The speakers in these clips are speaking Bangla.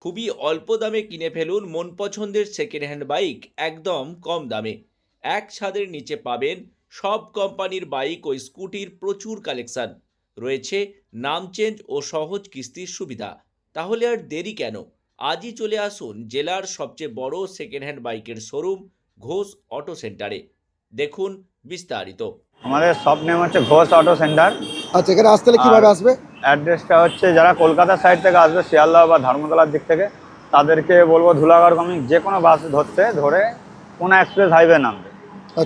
খুবই অল্প দামে কিনে ফেলুন মন পছন্দের সেকেন্ড হ্যান্ড বাইক একদম কম দামে। এক ছাদের নিচে পাবেন সব কোম্পানির বাইক ও স্কুটির প্রচুর কালেকশন রয়েছে নাম চেঞ্জ ও সহজ কিস্তির সুবিধা। তাহলে আর দেরি কেন? আজই চলে আসুন জেলার সবচেয়ে বড় সেকেন্ড হ্যান্ড বাইকের শোরুম ঘোষ অটো সেন্টারে। দেখুন বিস্তারিত। আমাদের শপ নেম হচ্ছে ঘোষ অটো সেন্টার আচ্ছা এখানে আসতে হলে কীভাবে আসবে? অ্যাড্রেসটা হচ্ছে যারা কলকাতা সাইড থেকে আসবে শিয়ালদহ বা ধর্মতলার দিক থেকে তাদেরকে বলব ধুলাগড় কমিক যে কোনো বাস ধরতে ধরে কোনা এক্সপ্রেস হাইওয়ে নামবে।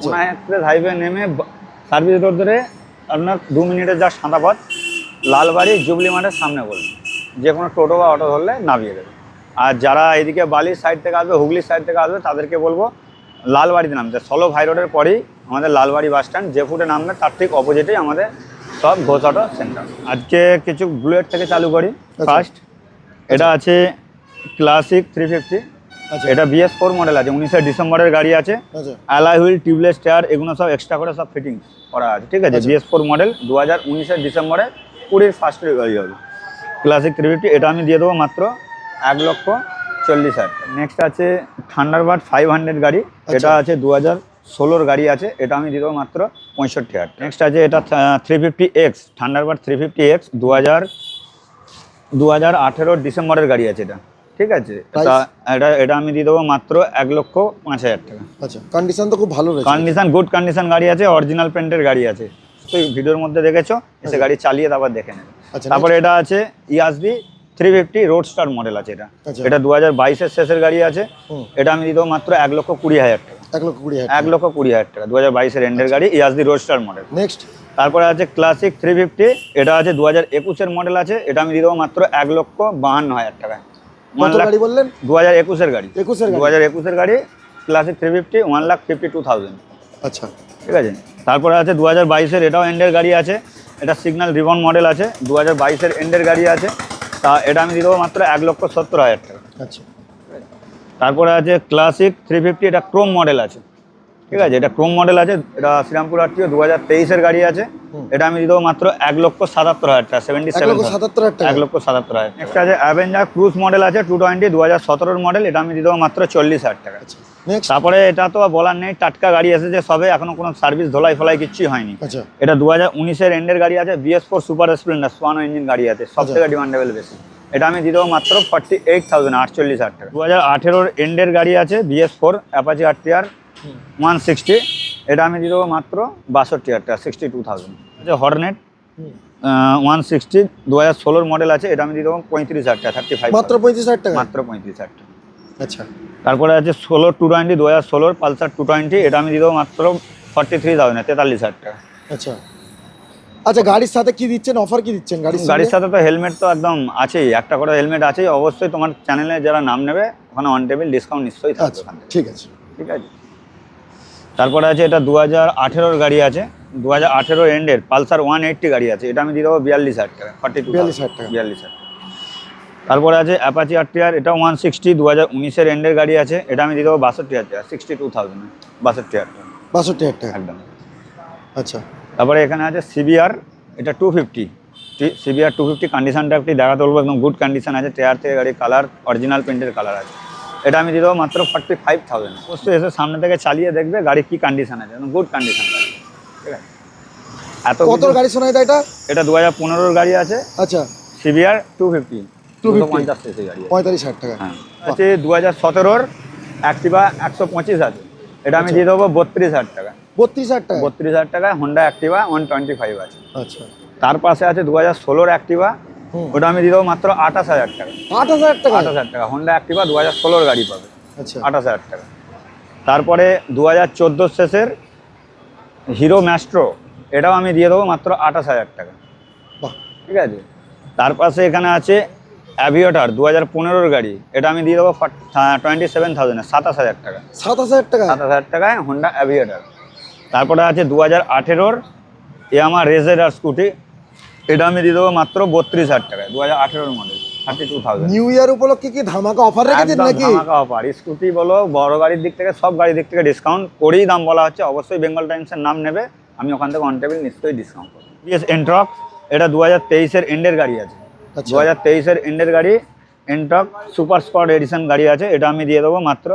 কোনা এক্সপ্রেস হাইওয়ে নেমে সার্ভিস রোড ধরে আপনার দু মিনিটের যা সাদা পথ লালবাড়ি জুবলি মাঠের সামনে বলবে। যে কোনো টোটো বা অটো ধরলে নামিয়ে দেবে। আর যারা এদিকে বালির সাইড থেকে আসবে হুগলির সাইড থেকে আসবে তাদেরকে বলব লালবাড়িতে নামতে সলো ভাই রোডের পরেই আমাদের লালবাড়ি বাস স্ট্যান্ড যে ফুটে নামবে তার ঠিক অপোজিটেই আমাদের সব ঘোষ অটো সেন্টার আজকে কিছু বুলেট থেকে চালু করি। ফার্স্ট এটা আছে ক্লাসিক থ্রি ফিফটি আচ্ছা। এটা বিএস ফোর মডেল আছে উনিশে ডিসেম্বরের গাড়ি আছে। আচ্ছা। অ্যালাই হুইল টিউবলেস টায়ার এগুলো সব এক্সট্রা করে সব ফিটিং করা আছে ঠিক আছে? আচ্ছা। বিএস ফোর মডেল দু হাজার উনিশের ডিসেম্বরে কুড়ির ফার্স্টের গাড়ি হবে। ক্লাসিক থ্রি ফিফটি এটা আমি দিয়ে দেবো মাত্র এক লক্ষ চল্লিশ হাজার নেক্সট আছে থান্ডারবার্ড ফাইভ হান্ড্রেড গাড়ি এটা আছে দু হাজার ষোলোর গাড়ি আছে এটা আমি দিয়ে দেবো মাত্র পঁয়ষট্টি হাজার। নেক্সট আছে এটা three fifty X Thunderbird three fifty X দু হাজার দু হাজার আঠেরোর ডিসেম্বরের গাড়ি আছে এটা। ঠিক আছে? এটা এটা আমি দিয়ে দেবো মাত্র এক লক্ষ পাঁচ হাজার টাকা। আচ্ছা কন্ডিশন তো খুব ভালো কন্ডিশন গুড কন্ডিশন গাড়ি আছে অরিজিনাল পেন্টের গাড়ি আছে। তো ভিডিওর মধ্যে দেখেছ এসে গাড়ি চালিয়ে তারপর দেখে নেবে। আচ্ছা তারপরে এটা আছে Yezdi three fifty roadster model আছে এটা। আচ্ছা। এটা দু হাজার বাইশের শেষের গাড়ি আছে। এটা আমি দেবো মাত্র এক লক্ষ কুড়ি হাজার টাকা। এক লক্ষ কুড়ি এক হাজার লক্ষ কুড়ি হাজার টাকা দু হাজার বাইশের এন্ডের গাড়ি Yezdi road star model next তারপরে আছে ক্লাসিক থ্রি ফিফটি এটা আছে দু হাজার একুশের মডেল আছে এটা আমি দিয়ে দেবো মাত্র এক লক্ষ বাহান্ন হাজার টাকা। কত গাড়ি বললেন? দু হাজার একুশের গাড়ি। একুশের দু গাড়ি। হাজার একুশের গাড়ি classic three fifty one lakh fifty two thousand আচ্ছা। ঠিক আছে? তারপরে আছে দু হাজার বাইশের এটাও এন্ডের গাড়ি আছে এটা সিগন্যাল রিবন মডেল আছে দু হাজার বাইশের এন্ডের গাড়ি আছে। তা এটা আমি দিয়ে দেবো মাত্র এক লক্ষ সত্তর হাজার টাকা। আচ্ছা। তারপরে আছে ক্লাসিক থ্রি ফিফটি এটা ক্রোম মডেল আছে। ঠিক আছে এটা ক্রোম মডেল আছে এটা শ্রীরামপুর আটটিও দু হাজার তেইশের গাড়ি আছে। এটা আমি দিয়ে দেবো মাত্র এক লক্ষ সাতাত্তর হাজার টাকা সেভেন্টি সেভেন এক লক্ষ সাতাত্তর হাজার। নেক্সট আছে অ্যাভেঞ্জার ক্রুজ মডেল আছে টু টোয়েন্টি দু হাজার সতেরোর মডেল এটা আমি দিয়ে দেবো মাত্র চল্লিশ হাজার টাকা। আচ্ছা। তারপরে এটা তো বলার নেই টাটকা গাড়ি এসেছে সবে এখনও কোনো সার্ভিস ধোলাই ফলাই কিচ্ছুই হয়নি। আচ্ছা। এটা দু হাজার উনিশের এন্ডের গাড়ি আছে বিএস ফোর সুপার স্প্লেন্ডার সোয়ানো ইঞ্জিন গাড়ি আছে সব। থেকে ডিমান্ডেবল বেশি। এটা আমি দিয়ে দেবো মাত্র ফর্টি এইট থাউজেন্ড আটচল্লিশ হাজার টাকা। দু হাজার আঠেরোর এন্ডের গাড়ি আছে BS four Apache R TR one sixty এটা আমি দিয়ে দেবো মাত্র বাষট্টি হাজার টাকা সিক্সটি টু থাউজেন্ড আছে হর্নেট ওয়ান সিক্সটি দু হাজার ষোলোর মডেল আছে এটা আমি দিয়ে দেবো পঁয়ত্রিশ হাজার টাকা থার্টি ফাইভ মাত্র পঁয়ত্রিশ হাজার টাকা মাত্র পঁয়ত্রিশ হাজার টাকা। আচ্ছা। তারপরে আছে ষোলো টু টোয়েন্টি দু হাজার ষোলোর পালসার টু টোয়েন্টি এটা আমি দিয়ে দেবো মাত্র ফর্টি থ্রি থাউজেন্ড তেতাল্লিশ হাজার টাকা। আচ্ছা। আচ্ছা গাড়ির সাথে কি দিচ্ছেন? অফার কি দিচ্ছেন গাড়ির গাড়ির সাথে তো হেলমেট তো একদম আছেই একটা করে হেলমেট আছেই। অবশ্যই তোমার চ্যানেলে যারা নাম নেবে ওখানে অন টেবিল ডিসকাউন্ট নিশ্চয়ই থাকবে আচ্ছা ওখান। ঠিক আছে। ঠিক আছে? তারপরে আছে এটা দু হাজার আঠেরোর গাড়ি আছে দু হাজার আঠেরো এন্ডের পালসার ওয়ান এইট্টি গাড়ি আছে এটা আমি দিয়ে দেবো বিয়াল্লিশ হাজার টাকা ফর্টি টু 42,000 টাকা। বিয়াল্লিশ হাজার তারপরে আছে অ্যাপাচি আর টিআর এটা ওয়ান সিক্সটি দু হাজার উনিশের এন্ডের গাড়ি আছে। এটা আমি দিয়ে দেবো বাষট্টি হাজার সিক্সটি টু থাউজেন্ড বাষট্টি হাজার বাষট্টি হাজার একদম। আচ্ছা। তারপরে এখানে আছে সিবিআর এটা two fifty CBR two fifty কন্ডিশনটা একটি দেখা বলব একদম গুড কন্ডিশন আছে। টায়ার থেকে গাড়ি কালার অরিজিনাল পেন্টের কালার আছে। এটা আমি দিয়ে দেবো মাত্র ফর্টি ফাইভ থাউজেন্ড অবশ্যই এসে সামনে থেকে চালিয়ে দেখবে গাড়ি কি কন্ডিশন আছে একদম গুড কন্ডিশন গাড়ি। ঠিক আছে? এত কত গাড়ি শোনা এটা? এটা দু হাজার পনেরোর গাড়ি আছে। আচ্ছা। সিবিআর টু ফিফটি 250 পঞ্চাশ সিসি গাড়ি পঁয়তাল্লিশ হাজার টাকা। হ্যাঁ। আছে দু হাজার সতেরোর অ্যাক্টিভা একশো পঁচিশ আছে এটা আমি দিয়ে দেবো বত্রিশ হাজার টাকা। বত্রিশ হাজার টাকা? বত্রিশ হাজার টাকা Honda Activa one twenty five আছে। আচ্ছা। তার পাশে আছে দু হাজার ষোলোর অ্যাক্টিভা ওটা আমি দিয়ে দেবো মাত্র আঠাশ হাজার টাকা। আঠাশ হাজার টাকা? আঠাশ হাজার টাকা। হোন্ডা অ্যাক্টিভা দু হাজার ষোলোর গাড়ি পাবে। আচ্ছা। আঠাশ হাজার টাকা। তারপরে দু হাজার চোদ্দোর শেষের হিরো ম্যাস্ট্রো এটাও আমি দিয়ে দেবো মাত্র আঠাশ হাজার টাকা। বাহ। ঠিক আছে? তার পাশে এখানে আছে অ্যাভিয়েটার দু হাজার পনেরোর গাড়ি। এটা আমি দিয়ে দেবো টোয়েন্টি সেভেন থাউজেন্ড সাতাশ হাজার টাকা। সাতাশ হাজার টাকা? সাতাশ হাজার টাকায় হোন্ডা অ্যাভিয়েটার তারপরে আছে দু হাজার আঠেরোর এ আমার রেজের আর স্কুটি এটা আমি দিয়ে দেবো মাত্র বত্রিশ হাজার টাকায় দু হাজার আঠেরোর model thirty two thousand new year উপলক্ষে কি ধামাকা অফার রেখেছেন নাকি? অফার স্কুটি বলো বড় গাড়ির দিক থেকে সব গাড়ির দিক থেকে ডিসকাউন্ট করেই দাম বলা হচ্ছে অবশ্যই বেঙ্গল টাইমসের নাম নেবে। আমি ওখান থেকে অন টেবিল নিশ্চয়ই ডিসকাউন্ট করব। বিএস এন্ট্রক এটা দু হাজার তেইশের এন্ডের গাড়ি আছে। দু হাজার তেইশের এন্ডের গাড়ি এনটক সুপার স্পট এডিশন গাড়ি আছে এটা আমি দিয়ে দেবো মাত্র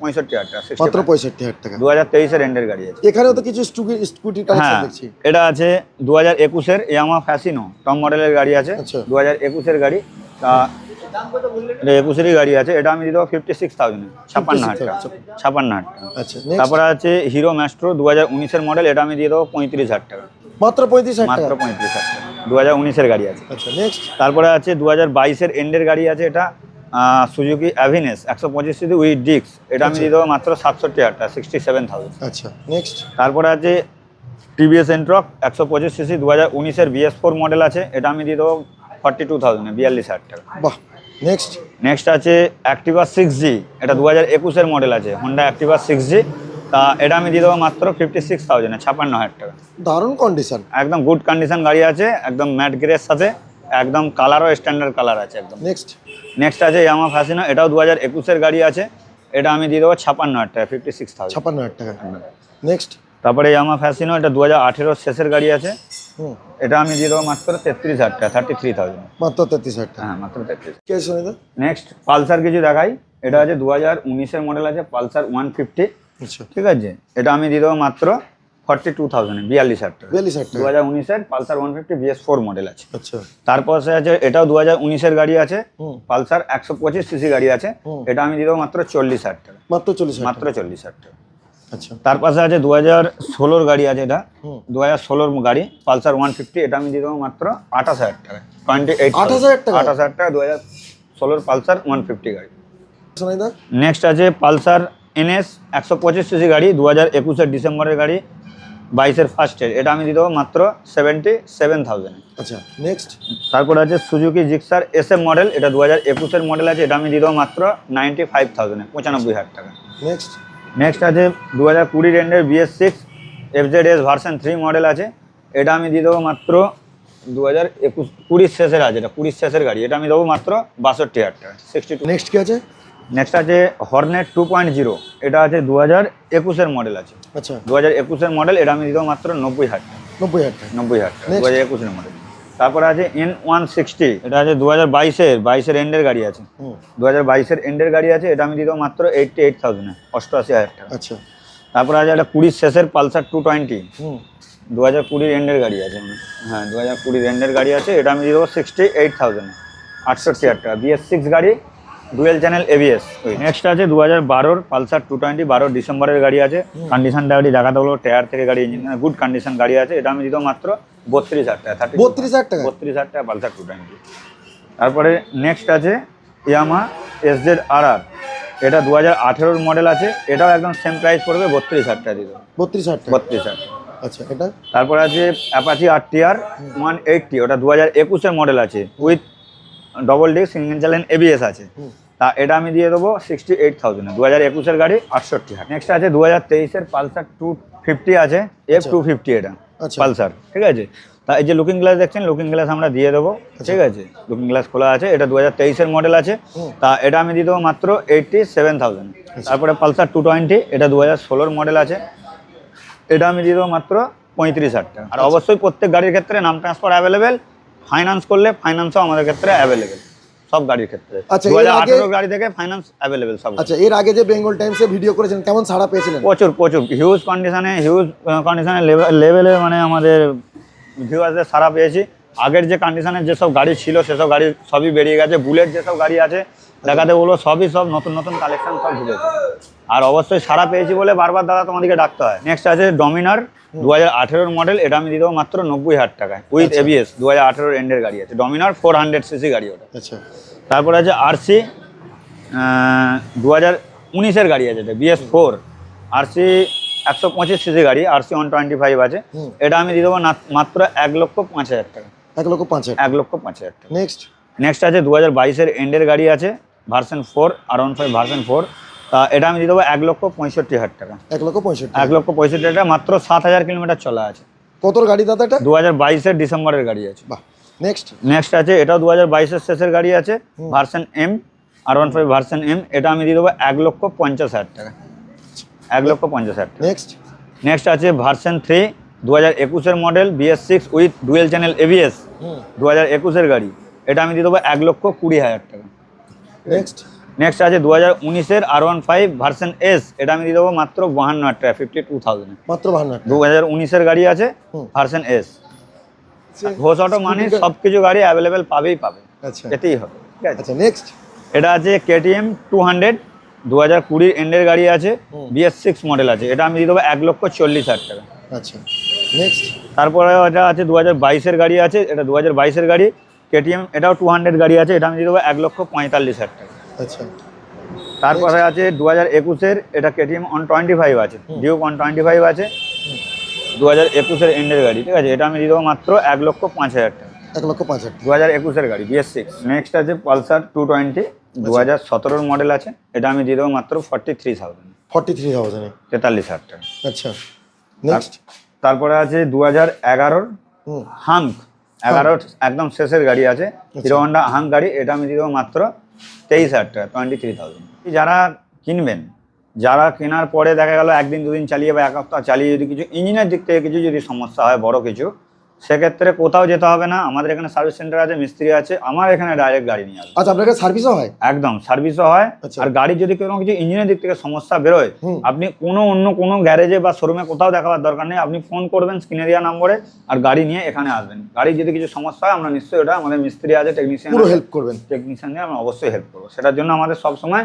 পঁয়ষট্টি হাজার টাকা মাত্র পঁয়ষট্টি হাজার টাকা। দু হাজার তেইশের এন্ডের গাড়ি আছে। এখানেও তো কিছু স্কুটি কালেকশন হ্যাঁ এটা আছে দু হাজার একুশের ইয়ামা ফ্যাসিনো টপ মডেলের গাড়ি আছে আচ্ছা। দু হাজার একুশের গাড়ি তা একুশেরই গাড়ি আছে এটা আমি দিয়ে দেবো ফিফটি সিক্স থাউজেন্ড ছাপ্পান্ন হাজার টাকা ছাপ্পান্ন হাজার টাকা। আচ্ছা তারপরে আছে হিরো ম্যাস্ট্রো দু হাজার উনিশের মডেল এটা আমি দিয়ে দেবো পঁয়ত্রিশ হাজার টাকা। মাত্র পঁয়ত্রিশ মাত্র পঁয়ত্রিশ হাজার দু হাজার উনিশের গাড়ি আছে। আচ্ছা নেক্সট তারপরে আছে দু হাজার বাইশের এন্ডের গাড়ি আছে এটা সুজুকি অ্যাভিনেস একশো পঁচিশ সিসি উইথ ডিক্স এটা আমি আচ্ছা। দিয়ে দেবো মাত্র সাতষট্টি হাজার টাকা সিক্সটি সেভেন থাউজেন্ড আচ্ছা নেক্সট তারপরে আছে টিভিএস এন্ট্রক একশো পঁচিশ সিসি দু হাজার উনিশের বিএস ফোর মডেল আছে। এটা আমি দিয়ে দেবো ফর্টি টু থাউজেন্ডে বিয়াল্লিশ হাজার টাকা। বাহ নেক্সট নেক্সট আছে অ্যাক্টিভা সিক্স জি এটা দু হাজার একুশের মডেল আছে হোন্ডা অ্যাক্টিভা সিক্স জি তা এটা আমি দিয়ে দেবো মাত্র ফিফটি সিক্স থাউজেন্ডে ছাপ্পান্ন হাজার টাকা। দারুণ কন্ডিশন একদম গুড কন্ডিশন গাড়ি আছে একদম ম্যাট গ্রের সাথে একদম কালারও স্ট্যান্ডার্ড কালার আছে একদম। নেক্সট নেক্সট আছে ইয়ামা ফ্যাসিনো এটাও দু হাজার একুশের গাড়ি আছে এটা আমি দিয়ে দেবো ছাপ্পান্ন হাজার টাকা ফিফটি সিক্স থাউজেন্ড ছাপ্পান্ন হাজার টাকা। নেক্সট তারপরে ইয়ামা ফ্যাসিনো এটা দু হাজার আঠেরোর শেষের গাড়ি আছে এটা আমি দিয়ে দেবো মাত্র তেত্রিশ হাজার টাকা থার্টি থ্রি থাউজেন্ড মাত্র তেত্রিশ হাজার টাকা। হ্যাঁ মাত্র তেত্রিশ। নেক্সট পালসার কিছু দেখাই এটা আছে দু হাজার উনিশের মডেল আছে পালসার ওয়ান ফিফটি ঠিক আছে? এটা আমি দিয়ে দেবো মাত্র ফর্টি টু থাউজেন্ড বিয়াল্লিশ হাজার টাকা। বিয়াল্লিশ হাজার দু হাজার উনিশের Pulsar one fifty BS four model আছে। আচ্ছা। তারপর আছে এটাও দু হাজার উনিশের গাড়ি আছে। পালসার একশো পঁচিশ সিসি গাড়ি আছে। এটা আমি দিয়ে দেবো মাত্র চল্লিশ হাজার টাকা। মাত্র চল্লিশ হাজার মাত্র চল্লিশ হাজার টাকা। আচ্ছা। তার পাশে আছে দু হাজার ষোলোর গাড়ি আছে এটা। দু হাজার ষোলোর গাড়ি পালসার ওয়ান ফিফটি এটা আমি দিয়ে দেবো মাত্র আঠাশ হাজার টাকা। টোয়েন্টি এইট 28,000 টাকা? আঠাশ হাজার টাকা দু হাজার ষোলোর পালসার ওয়ান ফিফটি গাড়ি। নেক্সট আছে পালসার এনএস একশো পঁচিশ সিসি গাড়ি দু হাজার একুশের ডিসেম্বরের গাড়ি বাইশের ফার্স্টের এটা আমি দিয়ে দেবো মাত্র সেভেন্টি সেভেন থাউজেন্ড আচ্ছা নেক্সট তারপর আছে Suzuki Gixxer S M model এটা দু হাজার একুশের মডেল আছে এটা আমি দিয়ে দেবো মাত্র নাইনটি ফাইভ থাউজেন্ডে পঁচানব্বই হাজার টাকা। নেক্সট নেক্সট আছে দু হাজার কুড়ি রেন্ডের BS six FZ S version three model আছে এটা আমি দিয়ে দেবো মাত্র দু হাজার একুশ কুড়ির শেষের আছে এটা কুড়ির শেষের গাড়ি এটা আমি দেবো মাত্র বাষট্টি হাজার টাকা সিক্সটি টু নেক্সট কি আছে? নেক্সট আছে হর্নেট টু পয়েন্ট জিরো এটা আছে দু হাজার একুশের মডেল আছে। আচ্ছা। দু হাজার একুশের মডেল এটা আমি দেবো মাত্র নব্বই হাজার নব্বই হাজার নব্বই হাজার টাকা দু হাজার একুশের মডেল তারপরে আছে এন ওয়ান সিক্সটি এটা আছে দু হাজার বাইশের বাইশের এন্ডের গাড়ি আছে। দু হাজার বাইশের এন্ডের গাড়ি আছে এটা আমি দেবো মাত্র এইটটি এইট থাউজেন্ডে অষ্টআশি হাজার টাকা। আচ্ছা। তারপরে আছে একটা কুড়ির শেষের পালসার টু টোয়েন্টি দু হাজার কুড়ির এন্ডের গাড়ি আছে। হ্যাঁ দু হাজার কুড়ির এন্ডের গাড়ি আছে এটা আমি দিয়ে দেবো সিক্সটি এইট থাউজেন্ডে আটষট্টি হাজার টাকা। বিএস সিক্স গাড়ি ডুয়েল চ্যানেল এবিএস নেক্সট আছে দু হাজার বারোর পালসার টু টোয়েন্টি বারো ডিসেম্বরের গাড়ি আছে। কন্ডিশনটা গাড়ি দেখাতে বলব টায়ার থেকে গাড়ি ইঞ্জিন গুড কন্ডিশন গাড়ি আছে। এটা আমি দেবো মাত্র বত্রিশ হাজার টাকা থার্টি বত্রিশ হাজার টাকা? বত্রিশ হাজার টাকা পালসার টু টোয়েন্টি তারপরে নেক্সট আছে ইয়ামা এস জেড আর আর এটা দু হাজার আঠেরোর মডেল আছে। এটাও একদম সেম প্রাইস পড়বে বত্রিশ হাজার টাকা দেবো। বত্রিশ হাজার বত্রিশ হাজার। আচ্ছা এটা? তারপরে আছে Apache R T R one eighty ওটা দু হাজার একুশের মডেল আছে। উইথ ডবল ডিস্ক সিঙ্গেল চ্যালেন এবিএস আছে। তা এটা আমি দিয়ে দেবো সিক্সটি এইট থাউজেন্ড দু হাজার একুশের গাড়ি আটষট্টি হাজার। নেক্সট আছে দু হাজার তেইশের পালসার টু ফিফটি আছে এফ টু ফিফটি এটা আচ্ছা। পালসার ঠিক আছে? তা এই যে লুকিং গ্লাস দেখছেন লুকিং গ্লাস আমরা দিয়ে দেবো ঠিক আছে? লুকিং গ্লাস খোলা আছে এটা দু হাজার তেইশের মডেল আছে। তা এটা আমি দিয়ে দেবো মাত্র এইটটি সেভেন থাউজেন্ড তারপরে পালসার টু টোয়েন্টি এটা দু হাজার ষোলোর মডেল আছে। এটা আমি দিয়ে দেবো মাত্র পঁয়ত্রিশ হাজার টাকা। আর অবশ্যই প্রত্যেক গাড়ির ক্ষেত্রে নাম ট্রান্সফার অ্যাভেলেবেল ফাইন্যান্স করলে ফাইন্যান্সও আমাদের ক্ষেত্রে অ্যাভেলেবেল সব গাড়ির ক্ষেত্রে। আচ্ছা, দু হাজার আঠেরো গাড়ি থেকে ফাইন্যান্স অ্যাভেলেবেল সব। আচ্ছা এর আগে যে বেঙ্গল টাইমসে ভিডিও করেছেন কেমন সাড়া পেয়েছিলেন? প্রচুর প্রচুর। হিউজ কন্ডিশনে হিউজ কন্ডিশনে লেভেলে মানে আমাদের ভিউয়ার্সদের সাড়া পেয়েছি। আগের যে কন্ডিশনের যেসব গাড়ি ছিল সেসব গাড়ি সবই বেরিয়ে গেছে। বুলেট যেসব গাড়ি আছে দেখাতে বলব সবই সব নতুন নতুন কালেকশন সব ঢুকেছে। আর অবশ্যই সারা পেয়েছি বলে বারবার দাদা তোমাদেরকে ডাকতে হয়। নেক্সট আছে ডমিনার দু হাজার মডেল এটা আমি দিয়ে দেবো মাত্র নব্বই হাজার টাকায় উইথ। এবিএস দু হাজার আঠেরোর এন্ডের গাড়ি আছে। ডমিনার ফোর হান্ড্রেড সিসি গাড়ি ওটা। আচ্ছা। তারপর আছে আরসি দু হাজার উনিশের গাড়ি আছে এটা বিএস ফোর আরসি একশো পঁচিশ সিসি গাড়ি আরসি ওয়ান টোয়েন্টি ফাইভ আছে। এটা আমি দিয়ে দেবো মাত্র এক লক্ষ পাঁচ হাজার টাকা। এক লক্ষ পাঁচ হাজার এক লক্ষ পাঁচ হাজার টাকা। নেক্সট নেক্সট আছে দু হাজার বাইশের এন্ডের গাড়ি আছে। Version four R one five version four তা এটা আমি দিয়ে দেবো এক লক্ষ পঁয়ষট্টি হাজার টাকা। এক লক্ষ পঁয়ষট্টি এক লক্ষ পঁয়ষট্টি টাকা মাত্র সাত হাজার কিলোমিটার চলা আছে। কত গাড়ি দাদা এটা? দু হাজার বাইশের ডিসেম্বরের গাড়ি আছে। বাহ নেক্সট নেক্সট আছে এটাও দু হাজার বাইশের শেষের গাড়ি আছে version M R one five version M এটা আমি দিয়ে দেবো এক লক্ষ পঞ্চাশ হাজার টাকা। এক লক্ষ পঞ্চাশ হাজার টাকা। নেক্সট নেক্সট আছে ভার্সন থ্রি দু হাজার একুশের model BS six with dual channel ABS দু হাজার একুশের গাড়ি। এটা আমি দিয়ে দেবো এক লক্ষ কুড়ি হাজার টাকা। নেক্সট নেক্সট আছে দু হাজার উনিশের R one five version S এটা আমি দিয়ে দেবো মাত্র বাহান্ন হাজার টাকা ফিফটি টু থাউজেন্ড মাত্র বাহান্ন দু হাজার উনিশের গাড়ি আছে ভার্সন এস ঘোষ অটো মানে সব কিছু গাড়ি অ্যাভেলেবেল পাবেই পাবে। আচ্ছা। এতেই হবে। ঠিক আছে? আচ্ছা নেক্সট এটা আছে কেটিএম টু হান্ড্রেড দু হাজার কুড়ির এন্ডের গাড়ি আছে। বিএস সিক্স মডেল আছে। এটা আমি দিয়ে দেবো এক লক্ষ চল্লিশ হাজার টাকা। আচ্ছা নেক্সট তারপরে এটা আছে দু হাজার বাইশের গাড়ি আছে এটা দু হাজার বাইশের গাড়ি। কেটিএম এটাও টু হান্ড্রেড গাড়ি আছে এটা আমি দিয়ে দেবো এক লক্ষ পঁয়তাল্লিশ হাজার টাকা। আচ্ছা। তারপরে আছে দু হাজার একুশের এটা কেটিএম অন টোয়েন্টি ফাইভ আছে। ডিউক অন টোয়েন্টি ফাইভ আছে দু হাজার একুশের এন্ডের গাড়ি ঠিক আছে? এটা আমি দিয়ে দেবো মাত্র এক লক্ষ পাঁচ হাজার টাকা। এক লক্ষ পাঁচ হাজার। দু হাজার একুশের গাড়ি বিএস সিক্স নেক্সট আছে পালসার টু টোয়েন্টি দু হাজার সতেরোর মডেল আছে এটা আমি দিয়ে দেবো মাত্র forty three thousand forty three thousand তেতাল্লিশ হাজার টাকা। আচ্ছা। নেক্সট তারপরে আছে দু হাজার এগারোর হাঙ্ক এগারোর একদম শেষের গাড়ি আছে হিরো হন্ডা আহাং গাড়ি এটা আমি দিব মাত্র তেইশ হাজার টাকা টোয়েন্টি থ্রি থাউজেন্ড যারা কিনবেন যারা কেনার পরে দেখা গেল একদিন দুদিন চালিয়ে বা এক সপ্তাহ চালিয়ে যদি কিছু ইঞ্জিনের দিক থেকে কিছু যদি সমস্যা হয় বড় কিছু সেক্ষেত্রে কোথাও যেতে হবে না। আমাদের এখানে সার্ভিস সেন্টার আছে মিস্ত্রি আছে আমার এখানে ডাইরেক্ট গাড়ি নিয়ে আসবে। আচ্ছা আপনার কাছে সার্ভিসও হয়? একদম সার্ভিসও হয়। আচ্ছা। আর গাড়ি যদি কোনো কিছু ইঞ্জিনের দিক থেকে সমস্যা বেরোয় আপনি কোনো অন্য কোনো গ্যারেজে বা শোরুমে কোথাও দেখাবার দরকার নেই। আপনি ফোন করবেন স্ক্রিনে দেওয়া নম্বরে আর গাড়ি নিয়ে এখানে আসবেন। গাড়ি যদি কিছু সমস্যা হয় আমরা নিশ্চয়ই ওটা আমাদের মিস্ত্রি আছে টেকনিশিয়ান পুরো হেল্প করবেন। টেকনিশিয়ান দিয়ে আমরা অবশ্যই হেল্প করব। সেটার জন্য আমাদের সবসময়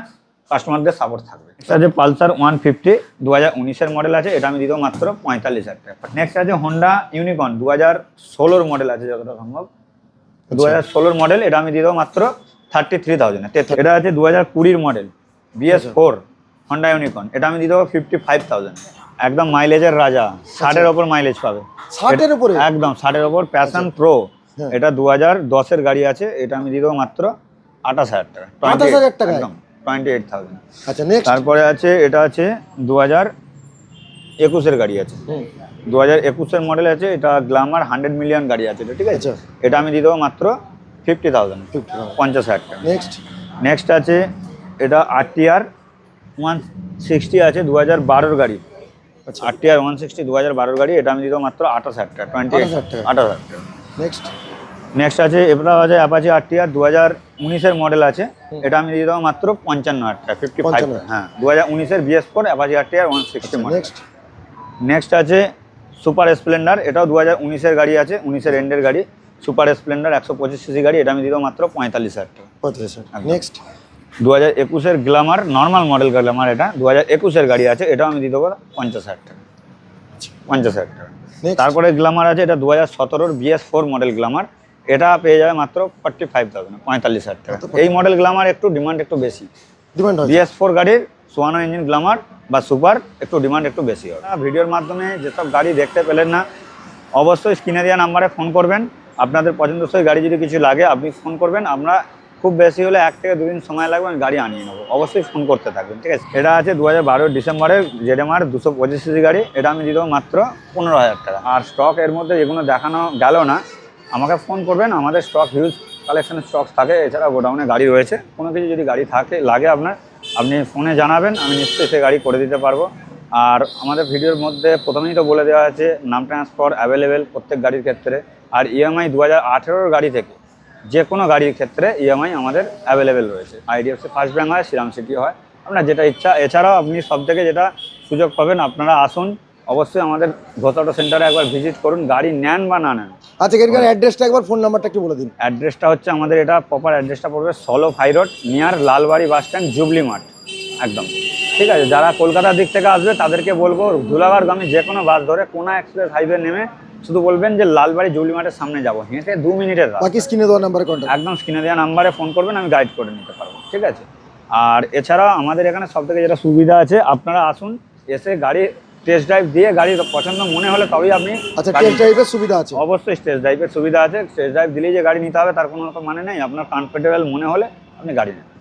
কাস্টমারদের সাপোর্ট থাকবে। আছে পালসার ওয়ান ফিফটি দু হাজার উনিশের মডেল আছে এটা আমি দিতেও মাত্র পঁয়তাল্লিশ হাজার টাকা। নেক্সট আছে হন্ডা ইউনিকর্ন দু হাজার ষোলোর মডেল আছে যতটা সম্ভব। দু হাজার ষোলোর মডেল এটা আমি দেবো মাত্র থার্টি থ্রি থাউজেন্ড এটা আছে দু হাজার কুড়ির model BS four Honda Unicorn এটা আমি দিয়ে দেবো ফিফটি ফাইভ থাউজেন্ড একদম মাইলেজের রাজা ষাটের ওপর মাইলেজ পাবে। ষাটের উপরে? একদম ষাটের ওপর প্যাশন প্রো হ্যাঁ। এটা দু হাজার দশের গাড়ি আছে এটা আমি দিয়ে দেবো মাত্র আঠাশ হাজার টাকা। 28,000 টাকায়? একদম। এইট থাউজেন্ড আচ্ছা নেক্সট তারপরে আছে এটা আছে দু হাজার একুশের গাড়ি আছে। দু হাজার একুশের মডেল আছে এটা গ্লামার হান্ড্রেড মিলিয়ন গাড়ি আছে ঠিক আছে? আচ্ছা। এটা আমি দিয়ে দেবো মাত্র ফিফটি থাউজেন্ড পঞ্চাশ হাজার টাকা নেক্সট নেক্সট আছে এটা আরটিআর ওয়ান সিক্সটি আছে দু হাজার বারোর গাড়ি। আচ্ছা। আরটিআর ওয়ান সিক্সটি দু হাজার বারোর গাড়ি এটা আমি দিয়ে দেবো মাত্র আঠাশ হাজার টাকা টোয়েন্টি 28,000 টাকা। আঠাশ হাজার টাকা। নেক্সট নেক্সট আছে এবার আছে অ্যাপাচি আরটিআর দু হাজার উনিশের মডেল আছে। এটা আমি দিয়ে দেবো মাত্র পঞ্চান্ন হাজার টাকা ফিফটি ফাইভ হ্যাঁ দু হাজার উনিশের BS four Apache RTR one sixty model next আছে সুপার স্প্লেন্ডার এটাও দু হাজার উনিশের গাড়ি আছে উনিশের এন্ডের গাড়ি। সুপার স্প্লেন্ডার একশো পঁচিশ সিসি গাড়ি এটা আমি দিয়ে দেবো মাত্র পঁয়তাল্লিশ হাজার টাকা। একদম। নেক্সট দু হাজার একুশের গ্লামার নর্মাল মডেল গ্লামার এটা দু হাজার একুশের গাড়ি আছে এটাও আমি দিয়ে দেবো পঞ্চাশ হাজার টাকা। পঞ্চাশ হাজার টাকা। তারপরে গ্লামার আছে এটা দু হাজার সতেরোর বিএস ফোর মডেল গ্লামার এটা পেয়ে যাবে মাত্র ফর্টি ফাইভ থাউজেন্ড পঁয়তাল্লিশ হাজার টাকা। এই মডেল গ্লামার একটু ডিমান্ড একটু বেশি। ডিমান্ড বিএস ফোর গাড়ির সোয়ানো ইঞ্জিন গ্লামার বা সুপার একটু ডিমান্ড একটু বেশি হবে। ভিডিওর মাধ্যমে যেসব গাড়ি দেখতে পেলেন না অবশ্যই স্ক্রিনে দেওয়া নাম্বারে ফোন করবেন। আপনাদের পছন্দসই গাড়ি যদি কিছু লাগে আপনি ফোন করবেন। আমরা খুব বেশি হলে এক থেকে দুদিন সময় লাগবে আমি গাড়ি আনিয়ে নেব। অবশ্যই ফোন করতে থাকবেন ঠিক আছে? এটা আছে দু হাজার বারো ডিসেম্বরের জেডএমআর দুশো পঁচিশ সিসি গাড়ি। এটা আমি দিয়ে দেবো মাত্র পনেরো হাজার টাকা। আর স্টক এর মধ্যে যেগুলো দেখানো গেল না আমাকে ফোন করবেন, আমাদের স্টক হিউজ কালেকশনের স্টক থাকে, এছাড়া গোডাউনে গাড়ি রয়েছে। কোনো কিছু যদি গাড়ি থাকে, লাগে আপনার, আপনি ফোনে জানাবেন, আমি নিশ্চয়ই সে গাড়ি করে দিতে পারব। আর আমাদের ভিডিওর মধ্যে প্রথমেই তো বলে দেওয়া আছে, নাম ট্রান্সফার অ্যাভেলেবেল প্রত্যেক গাড়ির ক্ষেত্রে, আর E ইএমআই দু হাজার গাড়ি থেকে যে কোনো গাড়ির ক্ষেত্রে ইএমআই আমাদের অ্যাভেলেবেল রয়েছে। আইডিএফসি ফার্স্ট ব্যাঙ্ক হয় শ্রীরাম সিটি হয়, আপনার যেটা ইচ্ছা। এছাড়াও আপনি সব থেকে যেটা সুযোগ পাবেন, আপনারা আসুন অবশ্যই আমাদের ঘোষাটো সেন্টারে একবার ভিজিট করুন গাড়ি নেন বা না নেন। আচ্ছা এখানকার অ্যাড্রেসটা একবার ফোন নাম্বারটা একটু বলে দিন। অ্যাড্রেসটা হচ্ছে আমাদের এটা প্রপার অ্যাড্রেসটা পড়বে solo high road near Lalbari bus stand Jubilee মাঠ। একদম। ঠিক আছে যারা কলকাতার দিক থেকে আসবে তাদেরকে বলব ধুলাবারগামী যে কোনো বাস ধরে কোনা এক্সপ্রেস হাইওয়ে নেমে শুধু বলবেন যে লালবাড়ি জুবলি মাঠের সামনে যাব। হেঁটে দু মিনিটের বাকি স্ক্রিনে দেওয়া নাম্বারে কন্ট্যাক্ট একদম স্ক্রিনে দেওয়া নাম্বারে ফোন করবেন আমি গাইড করে নিতে পারব। ঠিক আছে? আর এছাড়াও আমাদের এখানে সব থেকে যেটা সুবিধা আছে আপনারা আসুন এসে গাড়ি টেস্ট ড্রাইভ দিয়ে গাড়ি পছন্দ মনে হলে তবেই আপনি আচ্ছা টেস্ট ড্রাইভের সুবিধা আছে? অবশ্যই স্টেজ ড্রাইভের সুবিধা আছে। স্টেজ ড্রাইভ দিলেই যে গাড়ি নিতে হবে তার কোনো মানে নেই। আপনার কমফোর্টেবল মনে হলে আপনি গাড়ি নেন।